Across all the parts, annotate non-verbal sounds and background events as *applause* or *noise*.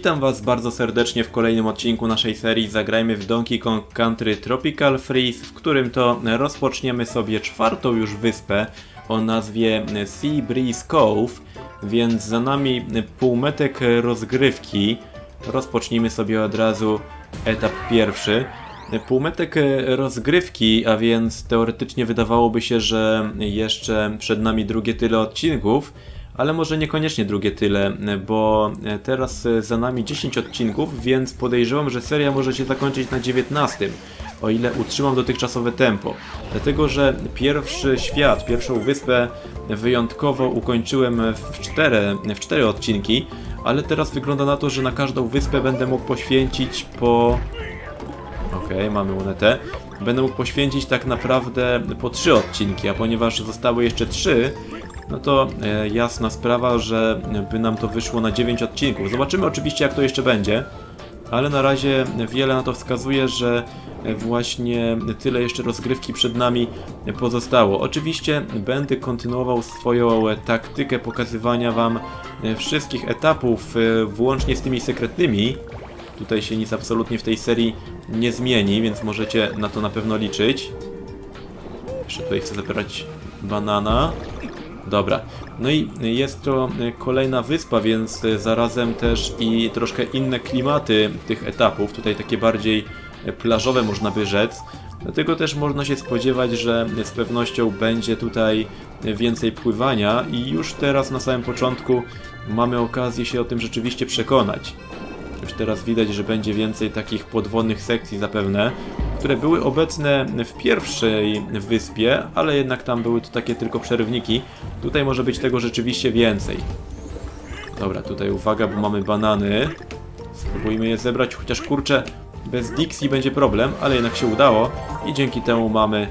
Witam Was bardzo serdecznie w kolejnym odcinku naszej serii Zagrajmy w Donkey Kong Country Tropical Freeze, w którym to rozpoczniemy sobie czwartą już wyspę o nazwie Sea Breeze Cove, więc za nami półmetek rozgrywki. Rozpocznijmy sobie od razu etap pierwszy. Półmetek rozgrywki, a więc teoretycznie wydawałoby się, że jeszcze przed nami drugie tyle odcinków, ale może niekoniecznie drugie tyle, bo teraz za nami 10 odcinków, więc podejrzewam, że seria może się zakończyć na 19, o ile utrzymam dotychczasowe tempo. Dlatego, że pierwszy świat, pierwszą wyspę wyjątkowo ukończyłem w 4, w 4 odcinki, ale teraz wygląda na to, że na każdą wyspę będę mógł poświęcić po Okej, mamy monetę. Będę mógł poświęcić tak naprawdę po trzy odcinki, a ponieważ zostały jeszcze trzy, no to e, jasna sprawa, że by nam to wyszło na 9 odcinków. Zobaczymy oczywiście jak to jeszcze będzie, ale na razie wiele na to wskazuje, że właśnie tyle jeszcze rozgrywki przed nami pozostało. Oczywiście będę kontynuował swoją taktykę pokazywania Wam wszystkich etapów, e, włącznie z tymi sekretnymi, Tutaj się nic absolutnie w tej serii nie zmieni, więc możecie na to na pewno liczyć. Jeszcze tutaj chcę zabierać banana. Dobra. No i jest to kolejna wyspa, więc zarazem też i troszkę inne klimaty tych etapów. Tutaj takie bardziej plażowe można by rzec. Dlatego też można się spodziewać, że z pewnością będzie tutaj więcej pływania i już teraz na samym początku mamy okazję się o tym rzeczywiście przekonać. Już teraz widać, że będzie więcej takich podwodnych sekcji zapewne, które były obecne w pierwszej wyspie, ale jednak tam były to takie tylko przerywniki. Tutaj może być tego rzeczywiście więcej. Dobra, tutaj uwaga, bo mamy banany. Spróbujmy je zebrać, chociaż kurczę, bez Dixie będzie problem, ale jednak się udało i dzięki temu mamy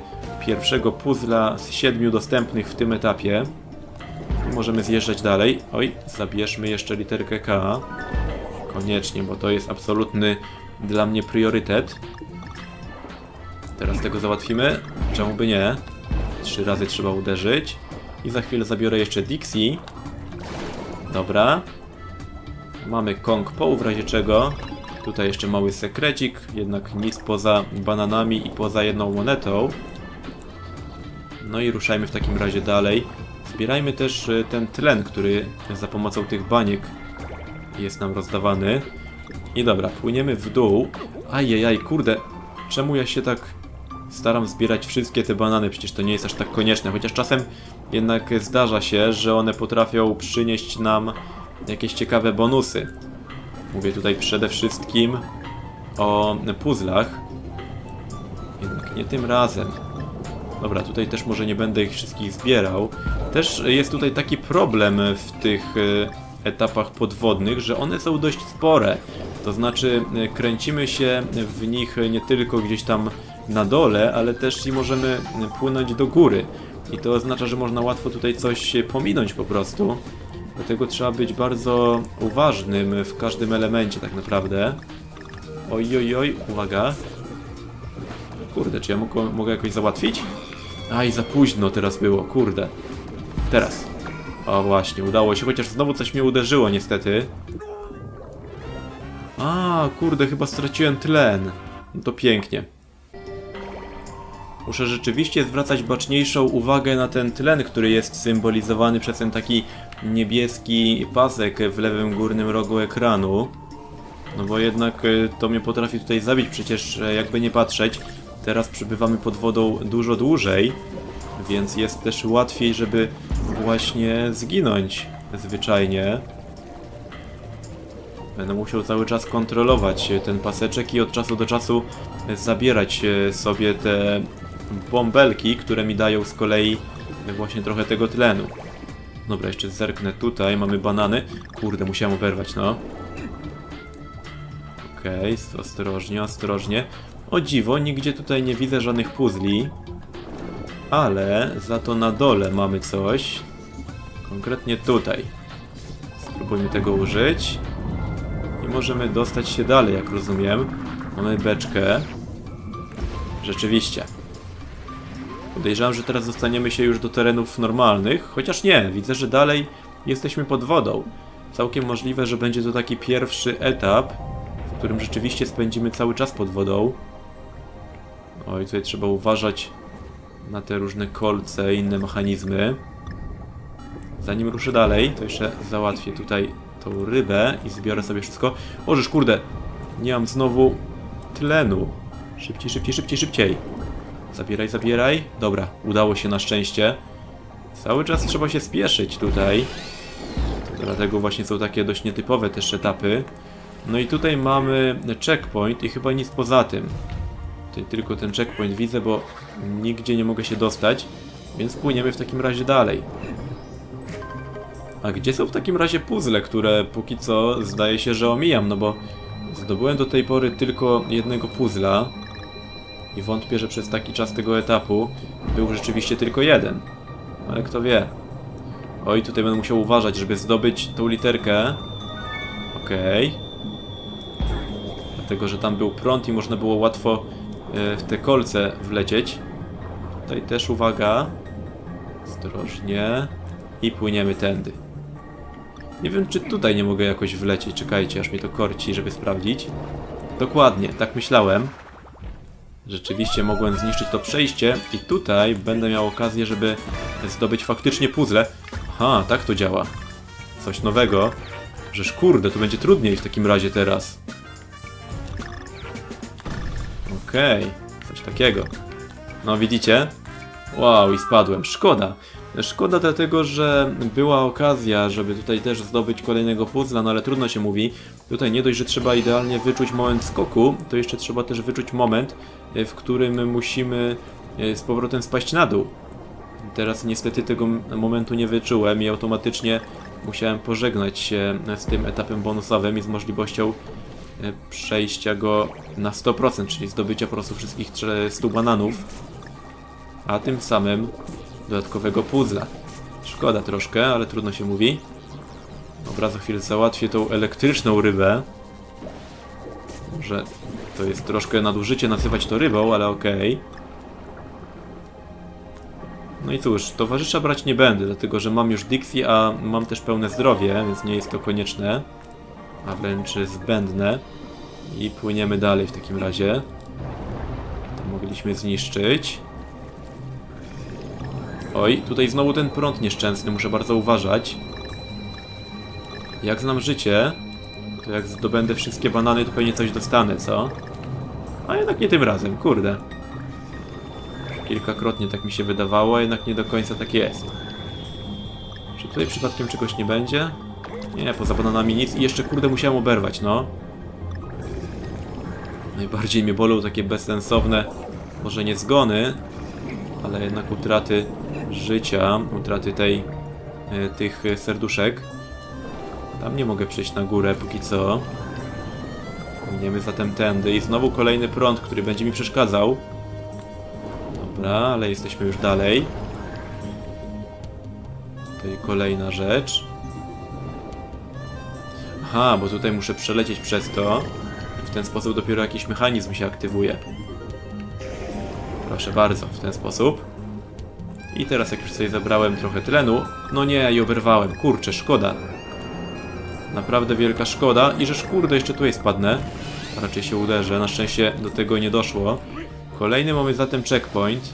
pierwszego puzzla z siedmiu dostępnych w tym etapie. I możemy zjeżdżać dalej. Oj, zabierzmy jeszcze literkę K. Koniecznie, bo to jest absolutny dla mnie priorytet. Teraz tego załatwimy. Czemu by nie? Trzy razy trzeba uderzyć. I za chwilę zabiorę jeszcze Dixie. Dobra. Mamy Kong Po, w razie czego. Tutaj jeszcze mały sekrecik, jednak nic poza bananami i poza jedną monetą. No i ruszajmy w takim razie dalej. Zbierajmy też y, ten tlen, który za pomocą tych baniek jest nam rozdawany. I dobra, płyniemy w dół. Ajajaj, kurde, czemu ja się tak staram zbierać wszystkie te banany? Przecież to nie jest aż tak konieczne, chociaż czasem jednak zdarza się, że one potrafią przynieść nam jakieś ciekawe bonusy. Mówię tutaj przede wszystkim o puzzlach. Jednak nie tym razem. Dobra, tutaj też może nie będę ich wszystkich zbierał. Też jest tutaj taki problem w tych y, etapach podwodnych, że one są dość spore. To znaczy e, kręcimy się w nich nie tylko gdzieś tam na dole, ale też i możemy płynąć do góry. I to oznacza, że można łatwo tutaj coś pominąć po prostu. Dlatego trzeba być bardzo uważnym w każdym elemencie tak naprawdę. Oj, oj, oj, uwaga. Kurde, czy ja mogę, mogę jakoś załatwić? Aj, za późno teraz było, kurde. Teraz. O właśnie, udało się, chociaż znowu coś mnie uderzyło niestety. A, kurde, chyba straciłem tlen. No to pięknie. Muszę rzeczywiście zwracać baczniejszą uwagę na ten tlen, który jest symbolizowany przez ten taki niebieski pasek w lewym górnym rogu ekranu. No bo jednak y, to mnie potrafi tutaj zabić, przecież e, jakby nie patrzeć, teraz przebywamy pod wodą dużo dłużej, więc jest też łatwiej, żeby właśnie zginąć zwyczajnie. Będę musiał cały czas kontrolować ten paseczek i od czasu do czasu zabierać sobie te bąbelki, które mi dają z kolei właśnie trochę tego tlenu. Dobra, jeszcze zerknę tutaj, mamy banany. Kurde, musiałem oberwać, no. Okej, okay, ostrożnie, ostrożnie. O dziwo, nigdzie tutaj nie widzę żadnych puzli. Ale za to na dole mamy coś. Konkretnie tutaj. Spróbujmy tego użyć. I możemy dostać się dalej, jak rozumiem. Mamy beczkę. Rzeczywiście. Podejrzewam, że teraz dostaniemy się już do terenów normalnych, chociaż nie, widzę, że dalej jesteśmy pod wodą. całkiem możliwe, że będzie to taki pierwszy etap, w którym rzeczywiście spędzimy cały czas pod wodą. Oj, tutaj trzeba uważać na te różne kolce i inne mechanizmy. Zanim ruszę dalej, to jeszcze załatwię tutaj tą rybę i zbiorę sobie wszystko. Ożeż, kurde, nie mam znowu tlenu. Szybciej, szybciej, szybciej, szybciej. Zabieraj, zabieraj. Dobra, udało się na szczęście. Cały czas trzeba się spieszyć tutaj. Dlatego właśnie są takie dość nietypowe też etapy. No i tutaj mamy checkpoint i chyba nic poza tym. Tutaj tylko ten checkpoint widzę, bo nigdzie nie mogę się dostać, więc płyniemy w takim razie dalej. A gdzie są w takim razie puzzle, które póki co zdaje się, że omijam, no bo zdobyłem do tej pory tylko jednego puzzla i wątpię, że przez taki czas tego etapu był rzeczywiście tylko jeden. Ale kto wie. Oj, tutaj będę musiał uważać, żeby zdobyć tą literkę. Okej. Dlatego, że tam był prąd i można było łatwo e, w te kolce wlecieć. Tutaj też uwaga. Ostrożnie. I płyniemy tędy. Nie wiem, czy tutaj nie mogę jakoś wlecieć. Czekajcie, aż mnie to korci, żeby sprawdzić. Dokładnie, tak myślałem. Rzeczywiście mogłem zniszczyć to przejście i tutaj będę miał okazję, żeby zdobyć faktycznie puzzle. Aha, tak to działa. Coś nowego. Żeż kurde, to będzie trudniej w takim razie teraz. Okej, coś takiego. No widzicie? Wow, i spadłem. Szkoda. Szkoda dlatego, że była okazja, żeby tutaj też zdobyć kolejnego puzzla, no ale trudno się mówi. Tutaj nie dość, że trzeba idealnie wyczuć moment skoku, to jeszcze trzeba też wyczuć moment, e, w którym musimy e, z powrotem spaść na dół. Teraz niestety tego momentu nie wyczułem i automatycznie musiałem pożegnać się z tym etapem bonusowym i z możliwością e, przejścia go na 100%, czyli zdobycia po prostu wszystkich 300 bananów, a tym samym dodatkowego puzzla. Szkoda troszkę, ale trudno się mówi. Dobra, za chwilę załatwię tą elektryczną rybę. Może to jest troszkę nadużycie nazywać to rybą, ale okej. No i cóż, towarzysza brać nie będę, dlatego że mam już Dixie, a mam też pełne zdrowie, więc nie jest to konieczne, a wręcz zbędne. I płyniemy dalej w takim razie. To mogliśmy zniszczyć. Oj, tutaj znowu ten prąd nieszczęsny, muszę bardzo uważać. Jak znam życie, to jak zdobędę wszystkie banany, to pewnie coś dostanę, co? A jednak nie tym razem, kurde. Kilkakrotnie tak mi się wydawało, a jednak nie do końca tak jest. Czy tutaj przypadkiem czegoś nie będzie? Nie, poza bananami nic i jeszcze kurde musiałem oberwać, no. Najbardziej mnie bolą takie bezsensowne, może nie zgony, ale jednak utraty życia, utraty tej, e, tych serduszek. Tam nie mogę przejść na górę póki co. Płyniemy zatem tędy i znowu kolejny prąd, który będzie mi przeszkadzał. Dobra, ale jesteśmy już dalej. Tutaj kolejna rzecz. Aha, bo tutaj muszę przelecieć przez to. I w ten sposób dopiero jakiś mechanizm się aktywuje. Proszę bardzo, w ten sposób. I teraz jak już sobie zabrałem trochę tlenu, no nie, i oberwałem, kurczę, szkoda. Naprawdę wielka szkoda i że kurde jeszcze tutaj spadnę. Raczej się uderzę, na szczęście do tego nie doszło. Kolejny mamy zatem checkpoint.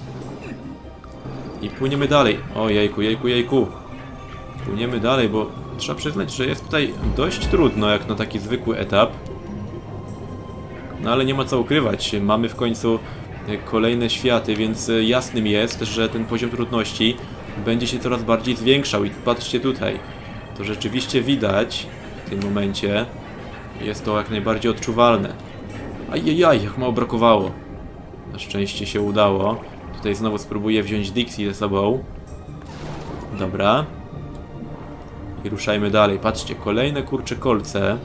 I płyniemy dalej. O jejku, jejku, jejku. Płyniemy dalej, bo trzeba przyznać, że jest tutaj dość trudno jak na taki zwykły etap. No ale nie ma co ukrywać, mamy w końcu kolejne światy, więc e, jasnym jest, że ten poziom trudności będzie się coraz bardziej zwiększał i patrzcie tutaj, to rzeczywiście widać w tym momencie, jest to jak najbardziej odczuwalne. Ajajaj, jak mało brakowało. Na szczęście się udało. Tutaj znowu spróbuję wziąć Dixie ze sobą. Dobra. I ruszajmy dalej. Patrzcie, kolejne kurcze kolce.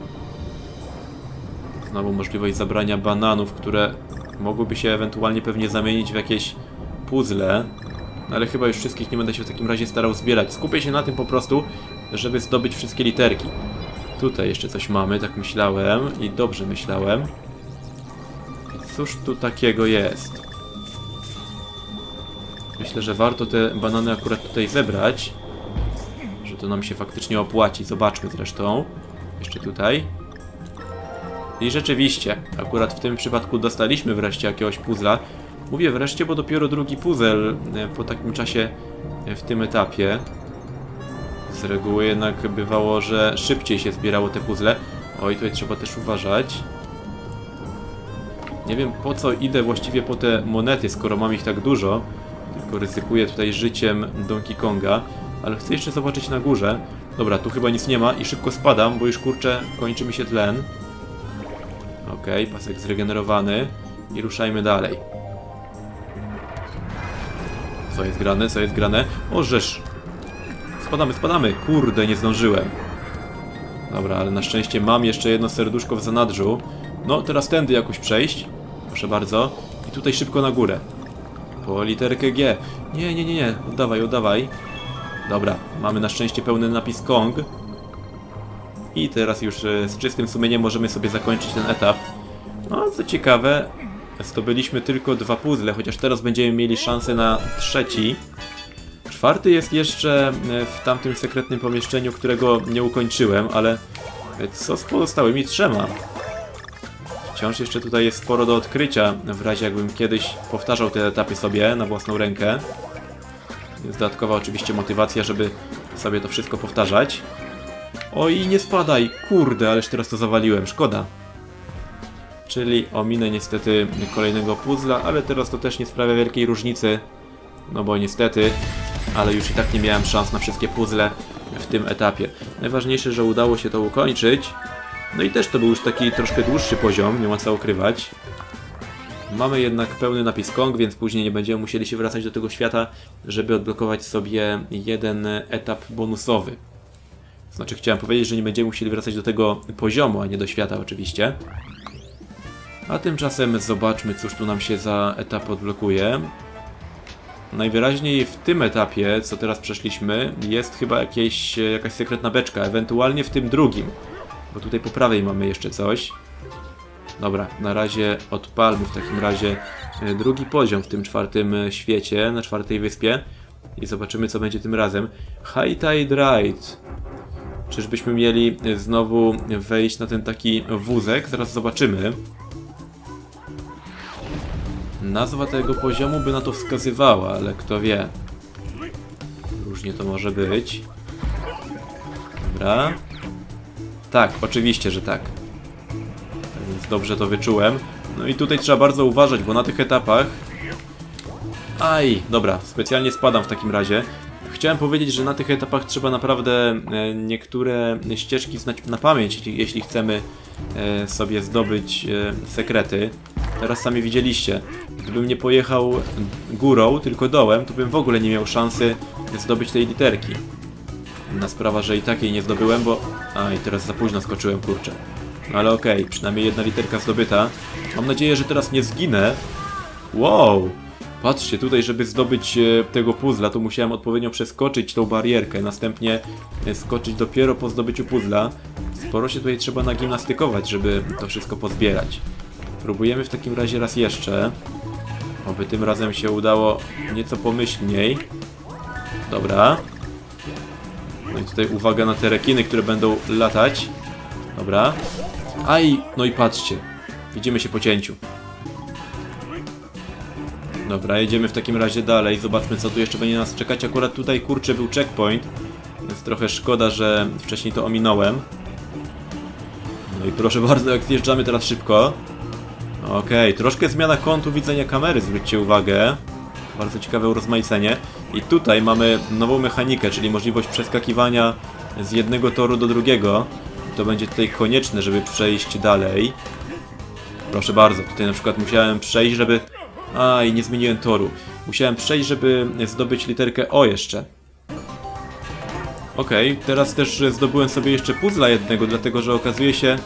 Znowu możliwość zabrania bananów, które mogłyby się ewentualnie pewnie zamienić w jakieś puzzle. No ale chyba już wszystkich nie będę się w takim razie starał zbierać. Skupię się na tym po prostu, żeby zdobyć wszystkie literki. Tutaj jeszcze coś mamy, tak myślałem i dobrze myślałem. Cóż tu takiego jest? Myślę, że warto te banany akurat tutaj zebrać. Że to nam się faktycznie opłaci. Zobaczmy zresztą. Jeszcze tutaj. I rzeczywiście, akurat w tym przypadku dostaliśmy wreszcie jakiegoś puzzla. Mówię wreszcie, bo dopiero drugi puzzle e, po takim czasie e, w tym etapie. Z reguły jednak bywało, że szybciej się zbierało te puzzle. Oj, tutaj trzeba też uważać. Nie wiem po co idę właściwie po te monety, skoro mam ich tak dużo. Tylko ryzykuję tutaj życiem Donkey Konga. Ale chcę jeszcze zobaczyć na górze. Dobra, tu chyba nic nie ma i szybko spadam, bo już kurczę kończy mi się tlen. Okej, pasek zregenerowany. I ruszajmy dalej. Co jest grane? Co jest grane? O, żeż! Spadamy, spadamy! Kurde, nie zdążyłem. Dobra, ale na szczęście mam jeszcze jedno serduszko w zanadrzu. No, teraz tędy jakoś przejść. Proszę bardzo. I tutaj szybko na górę. Po literkę G. Nie, nie, nie, nie. Oddawaj, oddawaj. Dobra, mamy na szczęście pełny napis Kong. I teraz już e, z czystym sumieniem możemy sobie zakończyć ten etap. No, co ciekawe, zdobyliśmy tylko dwa puzzle, chociaż teraz będziemy mieli szansę na trzeci. Czwarty jest jeszcze e, w tamtym sekretnym pomieszczeniu, którego nie ukończyłem, ale e, co z pozostałymi trzema? Wciąż jeszcze tutaj jest sporo do odkrycia, w razie jakbym kiedyś powtarzał te etapy sobie na własną rękę. Jest dodatkowa oczywiście motywacja, żeby sobie to wszystko powtarzać. Oj, nie spadaj! Kurde, ależ teraz to zawaliłem, szkoda. Czyli ominę niestety kolejnego puzzla, ale teraz to też nie sprawia wielkiej różnicy. No bo niestety, ale już i tak nie miałem szans na wszystkie puzzle w tym etapie. Najważniejsze, że udało się to ukończyć. No i też to był już taki troszkę dłuższy poziom, nie ma co ukrywać. Mamy jednak pełny napis Kong, więc później nie będziemy musieli się wracać do tego świata, żeby odblokować sobie jeden etap bonusowy. Znaczy chciałem powiedzieć, że nie będziemy musieli wracać do tego poziomu, a nie do świata oczywiście. A tymczasem zobaczmy, cóż tu nam się za etap odblokuje. Najwyraźniej w tym etapie, co teraz przeszliśmy, jest chyba jakieś, jakaś sekretna beczka, ewentualnie w tym drugim. Bo tutaj po prawej mamy jeszcze coś. Dobra, na razie odpalmy w takim razie e, drugi poziom w tym czwartym e, świecie, na czwartej wyspie. I zobaczymy, co będzie tym razem. High Tide Ride. Czyżbyśmy mieli e, znowu wejść na ten taki wózek? Zaraz zobaczymy. Nazwa tego poziomu by na to wskazywała, ale kto wie. Różnie to może być. Dobra. Tak, oczywiście, że tak. Więc dobrze to wyczułem. No i tutaj trzeba bardzo uważać, bo na tych etapach... Aj, dobra, specjalnie spadam w takim razie. Chciałem powiedzieć, że na tych etapach trzeba naprawdę e, niektóre ścieżki znać na pamięć, jeśli, chcemy e, sobie zdobyć e, sekrety. Teraz sami widzieliście, gdybym nie pojechał górą, tylko dołem, to bym w ogóle nie miał szansy zdobyć tej literki. Inna sprawa, że i tak jej nie zdobyłem, bo... A, i teraz za późno skoczyłem, kurczę. No ale okej, przynajmniej jedna literka zdobyta. Mam nadzieję, że teraz nie zginę. Wow! Patrzcie, tutaj, żeby zdobyć e, tego puzzla, to musiałem odpowiednio przeskoczyć tą barierkę, następnie e, skoczyć dopiero po zdobyciu puzzla. Sporo się tutaj trzeba nagimnastykować, żeby to wszystko pozbierać. Próbujemy w takim razie raz jeszcze. Oby tym razem się udało nieco pomyślniej. Dobra. No i tutaj uwaga na te rekiny, które będą latać. Dobra. Aj, no i patrzcie. Widzimy się po cięciu. Dobra, jedziemy w takim razie dalej. Zobaczmy, co tu jeszcze będzie nas czekać. Akurat tutaj, kurczę, był checkpoint. Więc trochę szkoda, że wcześniej to ominąłem. No i proszę bardzo, jak zjeżdżamy teraz szybko. Okej, troszkę zmiana kątu widzenia kamery, zwróćcie uwagę. Bardzo ciekawe urozmaicenie. I tutaj mamy nową mechanikę, czyli możliwość przeskakiwania z jednego toru do drugiego. To będzie tutaj konieczne, żeby przejść dalej. Proszę bardzo, tutaj na przykład musiałem przejść, żeby... Aj, nie zmieniłem toru. Musiałem przejść, żeby zdobyć literkę O jeszcze. Okej, teraz też zdobyłem sobie jeszcze puzzla jednego, dlatego że okazuje się,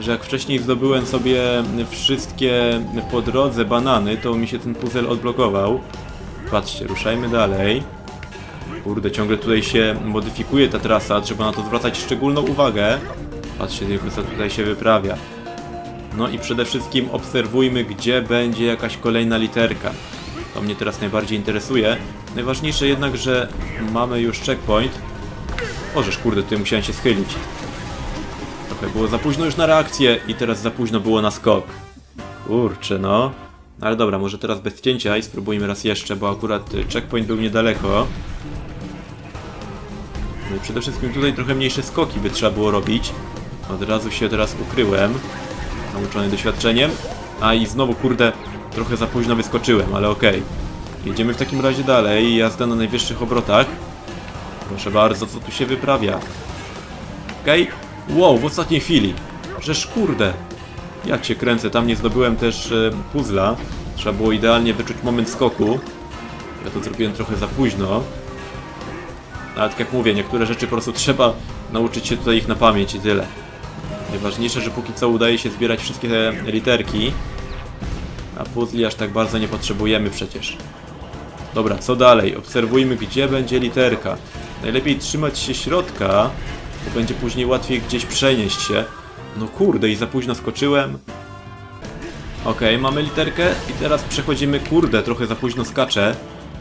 że jak wcześniej zdobyłem sobie wszystkie po drodze banany, to mi się ten puzzle odblokował. Patrzcie, ruszajmy dalej. Kurde, ciągle tutaj się modyfikuje ta trasa, trzeba na to zwracać szczególną uwagę. Patrzcie tylko, co tutaj się wyprawia. No i przede wszystkim obserwujmy, gdzie będzie jakaś kolejna literka. To mnie teraz najbardziej interesuje. Najważniejsze jednak, że mamy już checkpoint. Ożeż, kurde, tutaj musiałem się schylić. Trochę było za późno już na reakcję i teraz za późno było na skok. Kurczę, no. Ale dobra, może teraz bez cięcia i spróbujmy raz jeszcze, bo akurat y, checkpoint był niedaleko. No i przede wszystkim tutaj trochę mniejsze skoki by trzeba było robić. Od razu się teraz ukryłem. Nauczony doświadczeniem. A i znowu, kurde, trochę za późno wyskoczyłem, ale okej. Jedziemy w takim razie dalej. Jazda na najwyższych obrotach. Proszę bardzo, co tu się wyprawia? Okej. Wow, w ostatniej chwili. Żeż kurde. Ja cię kręcę, tam nie zdobyłem też e. Trzeba było idealnie wyczuć moment skoku. Ja to zrobiłem trochę za późno. Ale tak jak mówię, niektóre rzeczy po prostu trzeba nauczyć się tutaj ich na pamięć i tyle. Najważniejsze, że póki co udaje się zbierać wszystkie te literki. A puzli aż tak bardzo nie potrzebujemy przecież. Dobra, co dalej? Obserwujmy, gdzie będzie literka. Najlepiej trzymać się środka, bo będzie później łatwiej gdzieś przenieść się. No kurde, i za późno skoczyłem. Okej, mamy literkę i teraz przechodzimy, kurde, trochę za późno skaczę.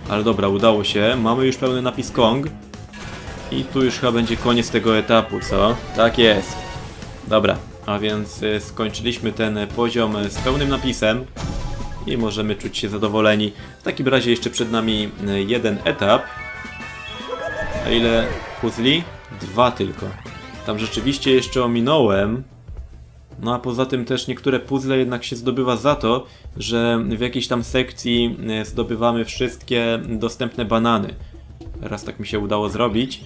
Ale dobra, udało się. Mamy już pełny napis Kong. I tu już chyba będzie koniec tego etapu, co? Tak jest. Dobra, a więc y, skończyliśmy ten poziom z pełnym napisem i możemy czuć się zadowoleni. W takim razie jeszcze przed nami jeden etap. A ile puzli? Dwa tylko. Tam rzeczywiście jeszcze ominąłem. No a poza tym też niektóre puzzle jednak się zdobywa za to, że w jakiejś tam sekcji zdobywamy wszystkie dostępne banany. Raz tak mi się udało zrobić,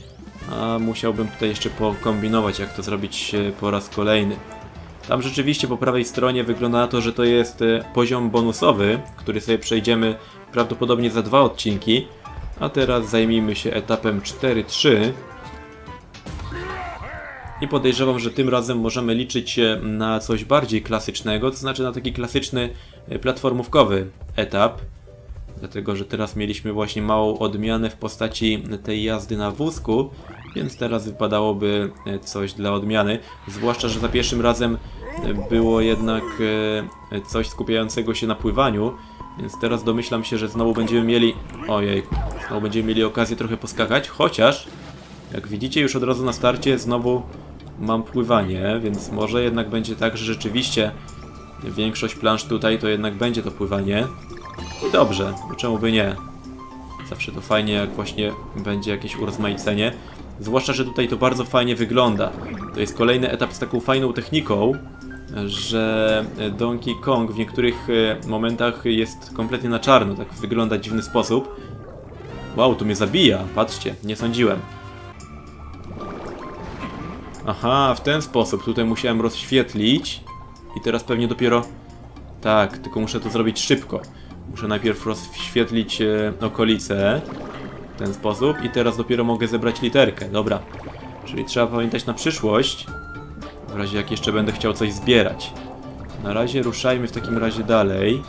a musiałbym tutaj jeszcze pokombinować jak to zrobić e, po raz kolejny. Tam rzeczywiście po prawej stronie wygląda na to, że to jest e, poziom bonusowy, który sobie przejdziemy prawdopodobnie za dwa odcinki. A teraz zajmijmy się etapem 4-3. I podejrzewam, że tym razem możemy liczyć na coś bardziej klasycznego, to znaczy na taki klasyczny e, platformówkowy etap. Dlatego, że teraz mieliśmy właśnie małą odmianę w postaci tej jazdy na wózku, więc teraz wypadałoby e, coś dla odmiany. Zwłaszcza, że za pierwszym razem e, było jednak e, coś skupiającego się na pływaniu, więc teraz domyślam się, że znowu będziemy mieli... Ojej, znowu będziemy mieli okazję trochę poskakać, chociaż jak widzicie już od razu na starcie znowu mam pływanie, więc może jednak będzie tak, że rzeczywiście większość plansz tutaj to jednak będzie to pływanie. I dobrze, czemu by nie? Zawsze to fajnie, jak właśnie będzie jakieś urozmaicenie. Zwłaszcza, że tutaj to bardzo fajnie wygląda. To jest kolejny etap z taką fajną techniką, że Donkey Kong w niektórych e, momentach jest kompletnie na czarno, tak wygląda dziwny sposób. Wow, tu mnie zabija, patrzcie, nie sądziłem. Aha, w ten sposób, tutaj musiałem rozświetlić i teraz pewnie dopiero... Tak, tylko muszę to zrobić szybko. Muszę najpierw rozświetlić e, okolice w ten sposób i teraz dopiero mogę zebrać literkę. Dobra. Czyli trzeba pamiętać na przyszłość, w razie jak jeszcze będę chciał coś zbierać. Na razie ruszajmy w takim razie dalej.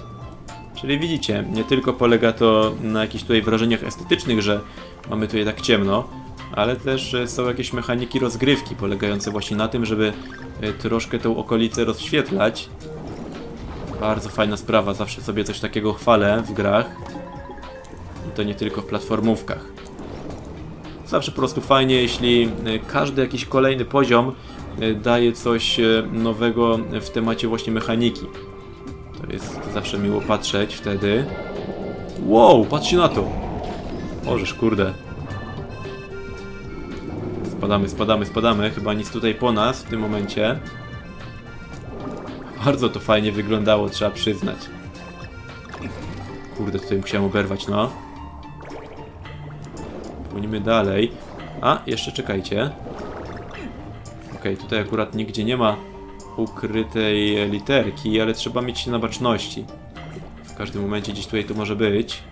Czyli widzicie, nie tylko polega to na jakichś tutaj wrażeniach estetycznych, że mamy tutaj tak ciemno, ale też są jakieś mechaniki rozgrywki polegające właśnie na tym, żeby e, troszkę tą okolicę rozświetlać. Bardzo fajna sprawa, zawsze sobie coś takiego chwalę w grach. I to nie tylko w platformówkach. Zawsze po prostu fajnie, jeśli e, każdy jakiś kolejny poziom e, daje coś e, nowego w temacie właśnie mechaniki. To jest zawsze miło patrzeć wtedy. Wow, patrzcie na to! Możesz, kurde. Spadamy, spadamy, spadamy. Chyba nic tutaj po nas w tym momencie. Bardzo to fajnie wyglądało, trzeba przyznać. Kurde, tutaj musiałem oberwać, no. Płynimy dalej. A, jeszcze czekajcie. Okej, tutaj akurat nigdzie nie ma ukrytej literki, ale trzeba mieć się na baczności. W każdym momencie gdzieś tutaj to może być.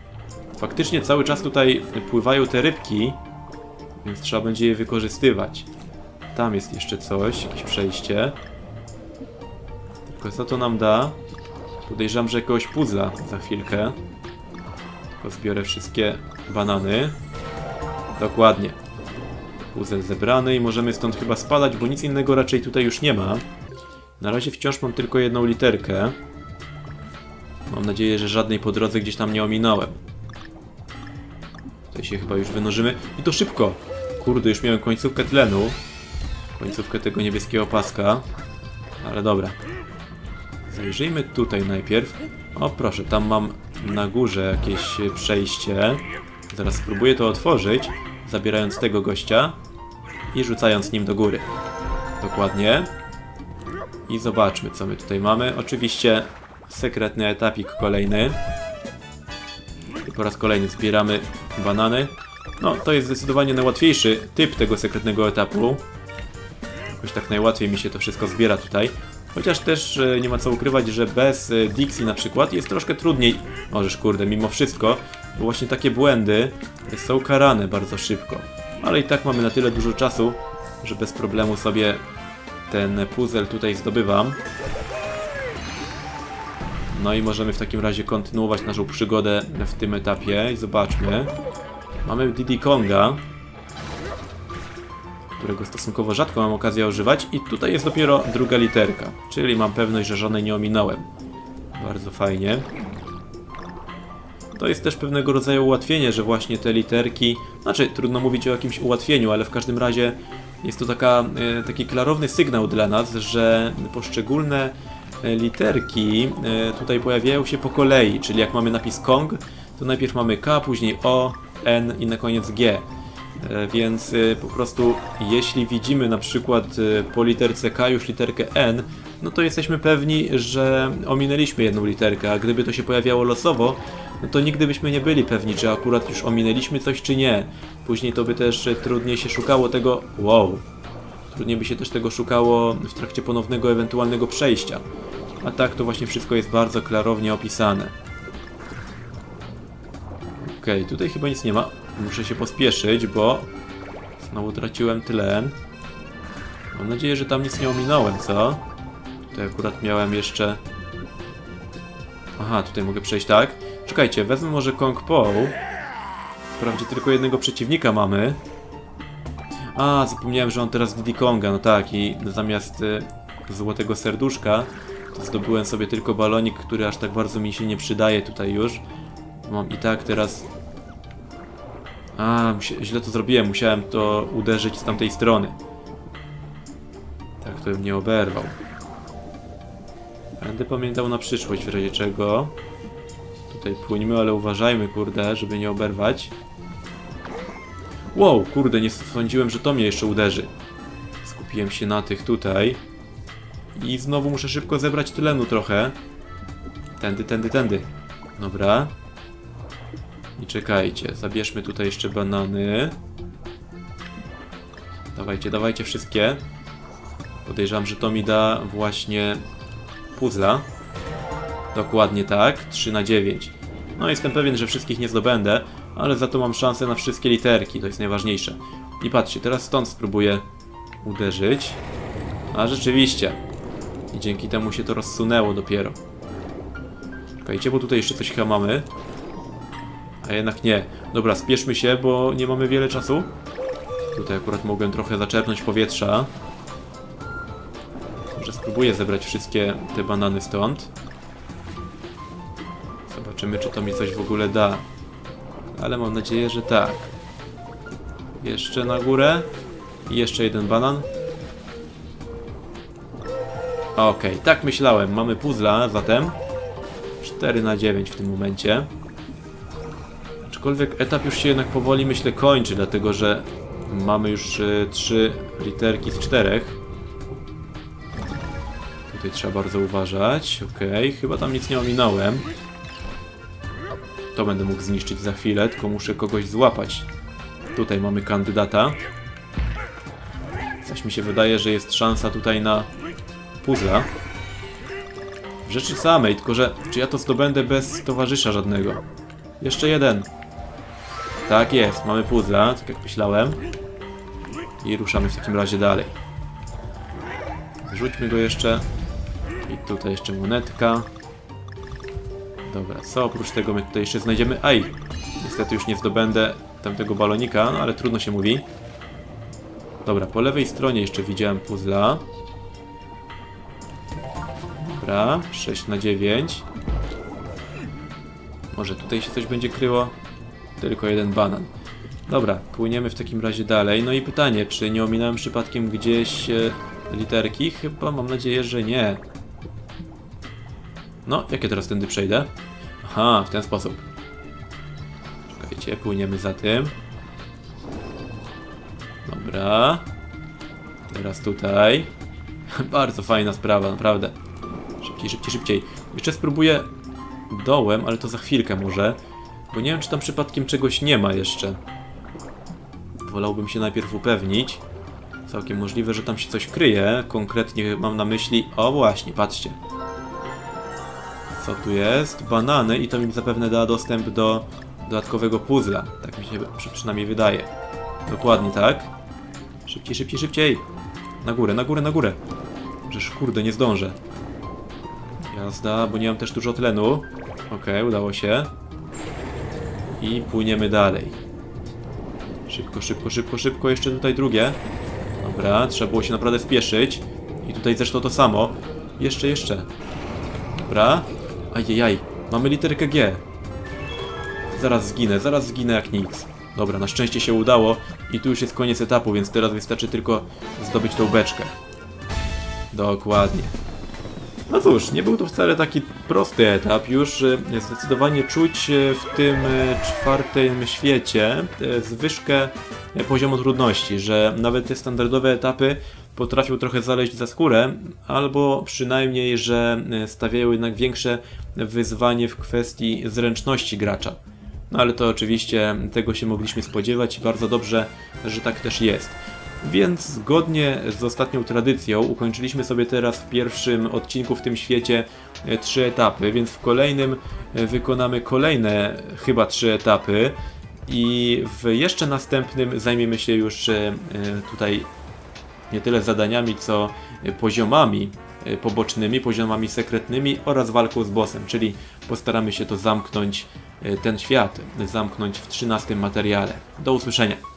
Faktycznie cały czas tutaj pływają te rybki, więc trzeba będzie je wykorzystywać. Tam jest jeszcze coś, jakieś przejście. Tylko co to nam da? Podejrzewam, że jakiegoś puzla za chwilkę. Tylko zbiorę wszystkie banany. Dokładnie. Puzzle zebrany i możemy stąd chyba spadać, bo nic innego raczej tutaj już nie ma. Na razie wciąż mam tylko jedną literkę. Mam nadzieję, że żadnej po drodze gdzieś tam nie ominąłem. Tutaj się chyba już wynożymy. I to szybko! kurde, już miałem końcówkę tlenu. Końcówkę tego niebieskiego paska. Ale dobra. Zajrzyjmy tutaj najpierw. O proszę, tam mam na górze jakieś przejście. Zaraz spróbuję to otworzyć, zabierając tego gościa i rzucając nim do góry. Dokładnie. I zobaczmy, co my tutaj mamy. Oczywiście sekretny etapik kolejny. I po raz kolejny zbieramy banany. No, to jest zdecydowanie najłatwiejszy typ tego sekretnego etapu. Jakoś tak najłatwiej mi się to wszystko zbiera tutaj. Chociaż też e, nie ma co ukrywać, że bez e, Dixie na przykład jest troszkę trudniej. Możesz kurde, mimo wszystko, bo właśnie takie błędy są karane bardzo szybko. Ale i tak mamy na tyle dużo czasu, że bez problemu sobie ten puzzle tutaj zdobywam. No i możemy w takim razie kontynuować naszą przygodę w tym etapie zobaczmy. Mamy Diddy Konga, którego stosunkowo rzadko mam okazję używać i tutaj jest dopiero druga literka, czyli mam pewność, że żadnej nie ominąłem. Bardzo fajnie. To jest też pewnego rodzaju ułatwienie, że właśnie te literki, znaczy trudno mówić o jakimś ułatwieniu, ale w każdym razie jest to taka, e, taki klarowny sygnał dla nas, że poszczególne e, literki e, tutaj pojawiają się po kolei, czyli jak mamy napis Kong, to najpierw mamy K, później O, N i na koniec G. Więc po prostu jeśli widzimy na przykład po literce K już literkę N, no to jesteśmy pewni, że ominęliśmy jedną literkę, a gdyby to się pojawiało losowo, no to nigdy byśmy nie byli pewni, czy akurat już ominęliśmy coś, czy nie. Później to by też trudniej się szukało tego... Wow! Trudniej by się też tego szukało w trakcie ponownego ewentualnego przejścia. A tak to właśnie wszystko jest bardzo klarownie opisane. Okej, tutaj chyba nic nie ma. Muszę się pospieszyć, bo znowu traciłem tlen. Mam nadzieję, że tam nic nie ominąłem, co? Tutaj akurat miałem jeszcze... Aha, tutaj mogę przejść tak. Czekajcie, wezmę może Kong Po. Wprawdzie tylko jednego przeciwnika mamy. A, zapomniałem, że on teraz Diddy Konga, no tak, i zamiast y, złotego serduszka zdobyłem sobie tylko balonik, który aż tak bardzo mi się nie przydaje tutaj już. Mam i tak teraz a, źle to zrobiłem, musiałem to uderzyć z tamtej strony. Tak, to bym nie oberwał. Będę pamiętał na przyszłość, w razie czego. Tutaj płyńmy, ale uważajmy, kurde, żeby nie oberwać. Wow, kurde, nie sądziłem, że to mnie jeszcze uderzy. Skupiłem się na tych tutaj. I znowu muszę szybko zebrać tlenu trochę. Tędy, tędy, tędy. Dobra. I czekajcie, zabierzmy tutaj jeszcze banany. Dawajcie, dawajcie wszystkie. Podejrzewam, że to mi da właśnie puzzla. Dokładnie tak, 3 na 9. No jestem pewien, że wszystkich nie zdobędę, ale za to mam szansę na wszystkie literki, to jest najważniejsze. I patrzcie, teraz stąd spróbuję uderzyć. A rzeczywiście. I dzięki temu się to rozsunęło dopiero. Czekajcie, bo tutaj jeszcze coś chyba mamy. A jednak nie. Dobra, spieszmy się, bo nie mamy wiele czasu. Tutaj akurat mogłem trochę zaczerpnąć powietrza. Może spróbuję zebrać wszystkie te banany stąd. Zobaczymy, czy to mi coś w ogóle da. Ale mam nadzieję, że tak. Jeszcze na górę. I jeszcze jeden banan. Okej, tak myślałem. Mamy puzzla, zatem 4 na 9 w tym momencie. Aczkolwiek etap już się jednak powoli myślę kończy, dlatego że mamy już y, trzy literki z czterech. Tutaj trzeba bardzo uważać. Okej, chyba tam nic nie ominąłem. To będę mógł zniszczyć za chwilę, tylko muszę kogoś złapać. Tutaj mamy kandydata. Coś mi się wydaje, że jest szansa tutaj na puzzla. W rzeczy samej, tylko że czy ja to zdobędę bez towarzysza żadnego? Jeszcze jeden. Tak jest, mamy puzzla, tak jak myślałem. I ruszamy w takim razie dalej. Rzućmy go jeszcze. I tutaj jeszcze monetka. Dobra, co oprócz tego my tutaj jeszcze znajdziemy? Aj! Niestety już nie zdobędę tamtego balonika, no ale trudno się mówi. Dobra, po lewej stronie jeszcze widziałem puzzla. Dobra, 6 na 9. Może tutaj się coś będzie kryło? Tylko jeden banan. Dobra, płyniemy w takim razie dalej. No i pytanie, czy nie ominąłem przypadkiem gdzieś e, literki? Chyba mam nadzieję, że nie. No, jak ja teraz tędy przejdę? Aha, w ten sposób. Czekajcie, płyniemy za tym. Dobra. Teraz tutaj. *laughs* Bardzo fajna sprawa, naprawdę. Szybciej, szybciej, szybciej. Jeszcze spróbuję dołem, ale to za chwilkę może. Bo nie wiem, czy tam przypadkiem czegoś nie ma jeszcze. Wolałbym się najpierw upewnić. Całkiem możliwe, że tam się coś kryje. Konkretnie mam na myśli... O właśnie, patrzcie. Co tu jest? Banany i to mi zapewne da dostęp do dodatkowego puzzla. Tak mi się przy, przynajmniej wydaje. Dokładnie tak. Szybciej, szybciej, szybciej. Na górę, na górę, na górę. Przecież kurde, nie zdążę. Jazda, bo nie mam też dużo tlenu. Okej, udało się. I płyniemy dalej. Szybko, szybko, szybko, szybko. Jeszcze tutaj drugie. Dobra, trzeba było się naprawdę spieszyć. I tutaj zresztą to samo. Jeszcze, jeszcze. Dobra. Ajajaj, mamy literkę G. Zaraz zginę, zaraz zginę jak nic. Dobra, na szczęście się udało i tu już jest koniec etapu, więc teraz wystarczy tylko zdobyć tą beczkę. Dokładnie. No cóż, nie był to wcale taki prosty etap. Już e, zdecydowanie czuć w tym e, czwartym świecie e, zwyżkę poziomu trudności, że nawet te standardowe etapy potrafią trochę zaleźć za skórę, albo przynajmniej, że e, stawiają jednak większe wyzwanie w kwestii zręczności gracza. No ale to oczywiście tego się mogliśmy spodziewać i bardzo dobrze, że tak też jest. Więc zgodnie z ostatnią tradycją ukończyliśmy sobie teraz w pierwszym odcinku w tym świecie e, trzy etapy, więc w kolejnym e, wykonamy kolejne chyba trzy etapy i w jeszcze następnym zajmiemy się już tutaj nie tyle zadaniami, co e, poziomami e, pobocznymi, poziomami sekretnymi oraz walką z bossem, czyli postaramy się to zamknąć, e, ten świat zamknąć w 13 materiale. Do usłyszenia.